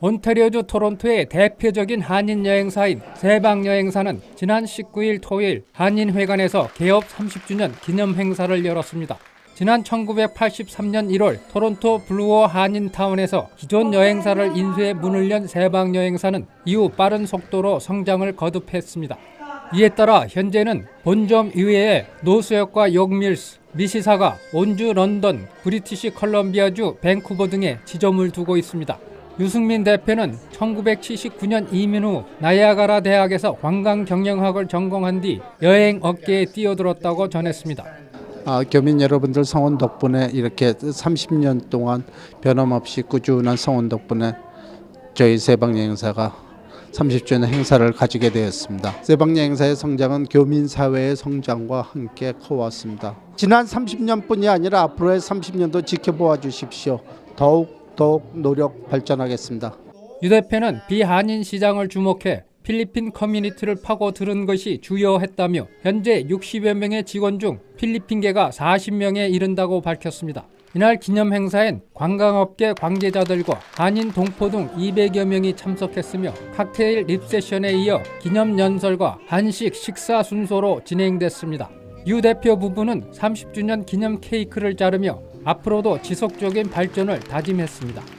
온타리오주 토론토의 대표적인 한인 여행사인 세방 여행사는 지난 19일 토요일 한인회관에서 개업 30주년 기념 행사를 열었습니다. 지난 1983년 1월 토론토 블루어 한인타운에서 기존 여행사를 인수해 문을 연 세방 여행사는 이후 빠른 속도로 성장을 거듭했습니다. 이에 따라 현재는 본점 이외에 노스역과 욕밀스, 미시사가, 온주 런던, 브리티시 컬럼비아주 밴쿠버 등에 지점을 두고 있습니다. 유승민 대표는 1979년 이민 후 나이아가라 대학에서 관광 경영학을 전공한 뒤 여행 업계에 뛰어들었다고 전했습니다. 아, 교민 여러분들 성원 덕분에 이렇게 30년 동안 변함없이 꾸준한 성원 덕분에 저희 세방여행사가 30주년 행사를 가지게 되었습니다. 세방여행사의 성장은 교민 사회의 성장과 함께 커왔습니다. 지난 30년뿐이 아니라 앞으로의 30년도 지켜보아 주십시오. 더욱 더욱 노력 발전하겠습니다. 유 대표는 비한인 시장을 주목해 필리핀 커뮤니티를 파고들은 것이 주요했다며 현재 60여 명의 직원 중 필리핀계가 40명에 이른다고 밝혔습니다. 이날 기념 행사엔 관광업계 관계자들과 한인 동포 등 200여 명이 참석했으며 칵테일 립세션에 이어 기념 연설과 한식 식사 순서로 진행됐습니다. 유 대표 부부는 30주년 기념 케이크를 자르며 앞으로도 지속적인 발전을 다짐했습니다.